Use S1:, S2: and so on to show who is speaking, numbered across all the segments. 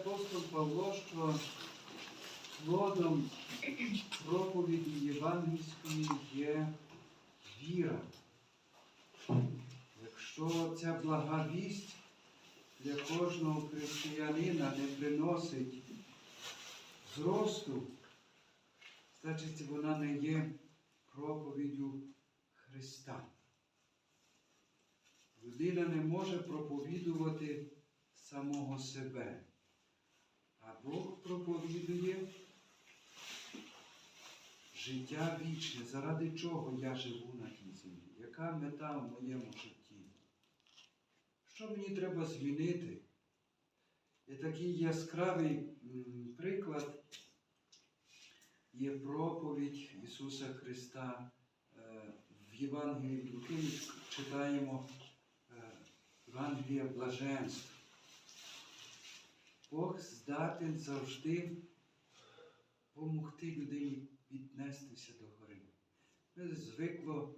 S1: апостол Павло, що плодом проповіді євангельської є віра. Якщо ця блага вість для кожного християнина не приносить зросту, значить вона не є проповіддю Христа. Людина не може проповідувати самого себе. А Бог проповідує життя вічне, заради чого я живу на тій землі. Яка мета в моєму житті? Що мені треба змінити? Є такий яскравий приклад є проповідь Ісуса Христа е, в Євангелії Луки. Читаємо е, Євангелія блаженства. Бог здатен завжди допомогти людині віднестися до гори. Ми звикло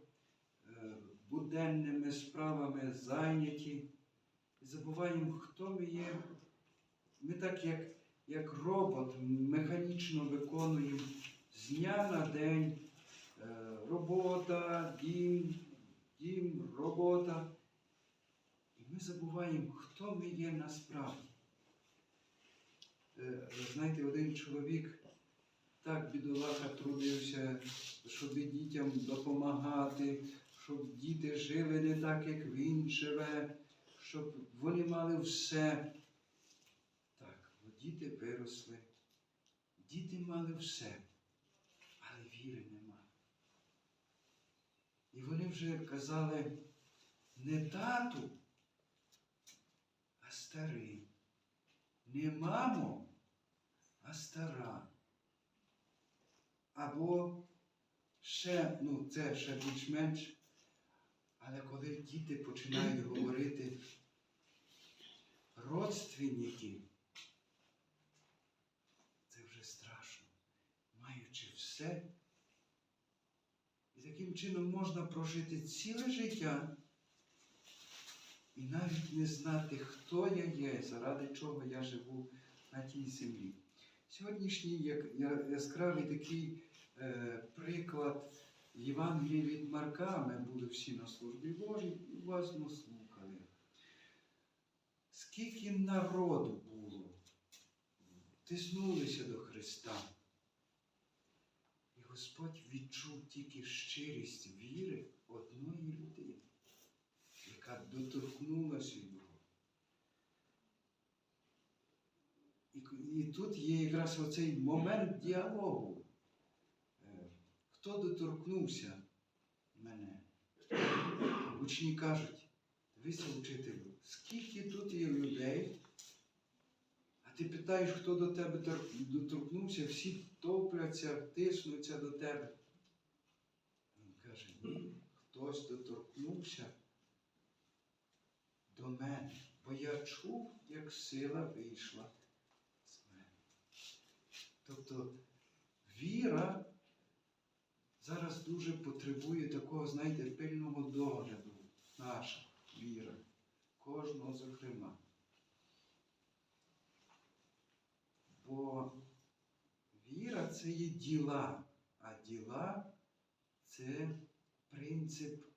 S1: е, буденними справами зайняті і забуваємо, хто ми є. Ми так, як, як робот, механічно виконуємо з дня на день е, робота, дім, дім, робота. І ми забуваємо, хто ми є насправді. Е, Знаєте, один чоловік так бідолаха трудився, щоб дітям допомагати, щоб діти жили не так, як він живе, щоб вони мали все. Так, діти виросли, діти мали все, але віри нема. І вони вже казали не тату, а старий. Не мамо, а стара. Або ще, ну це ще більш-менш, але коли діти починають говорити родственники, це вже страшно, маючи все. І таким чином можна прожити ціле життя і навіть не знати, хто я є, заради чого я живу на тій землі. Сьогоднішній яскравий такий е, приклад Євангелія від Марка, ми були всі на службі Божій і уважно слухали. Скільки народу було, тиснулися до Христа. І Господь відчув тільки щирість віри одної людини яка доторкнулася І, тут є якраз оцей момент діалогу. Е, Хто доторкнувся мене? Учні кажуть, дивися, учителю, скільки тут є людей, а ти питаєш, хто до тебе доторкнувся, всі топляться, тиснуться до тебе. Він каже, ні, хтось доторкнувся до мене, бо я чув, як сила вийшла. Тобто віра зараз дуже потребує такого, знаєте, пильного догляду. Наша віра. Кожного зокрема. Бо віра це є діла, а діла це принцип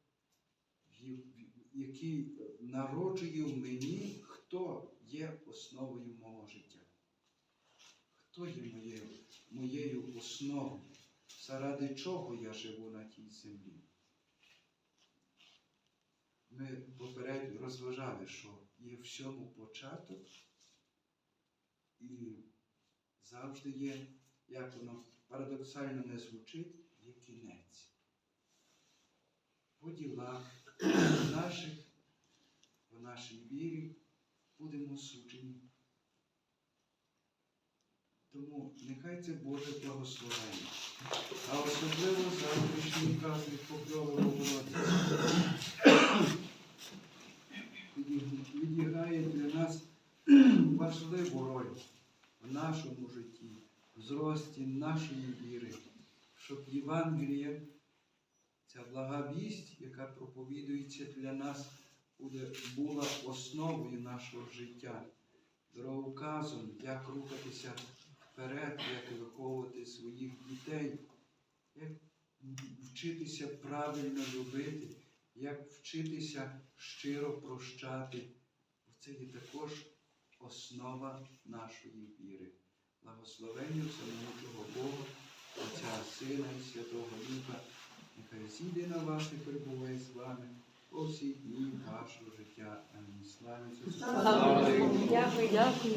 S1: який народжує в мені, хто є основою мого життя. Хто є моєю, моєю основою, заради чого я живу на тій землі. Ми попередньо розважали, що є всьому початок і завжди є, як воно парадоксально не звучить, є кінець. По ділах наших, по нашій вірі будемо суджені. Тому нехай це Боже благословення. А особливо завтрашній праздник Покльового Володя відіграє для нас важливу роль в нашому житті, в зрості нашої віри, щоб Євангелія Ця блага вість, яка проповідується для нас, була основою нашого життя. дороговказом, як рухатися вперед, як виховувати своїх дітей, як вчитися правильно любити, як вчитися щиро прощати. Це є також основа нашої віри. Благословення всемогутнього Бога, Отця, Сина і Святого Духа, нехай зійде на вас і перебуває з вами по всі дні вашого життя. Амінь. Слава Ісусу
S2: Дякую, дякую.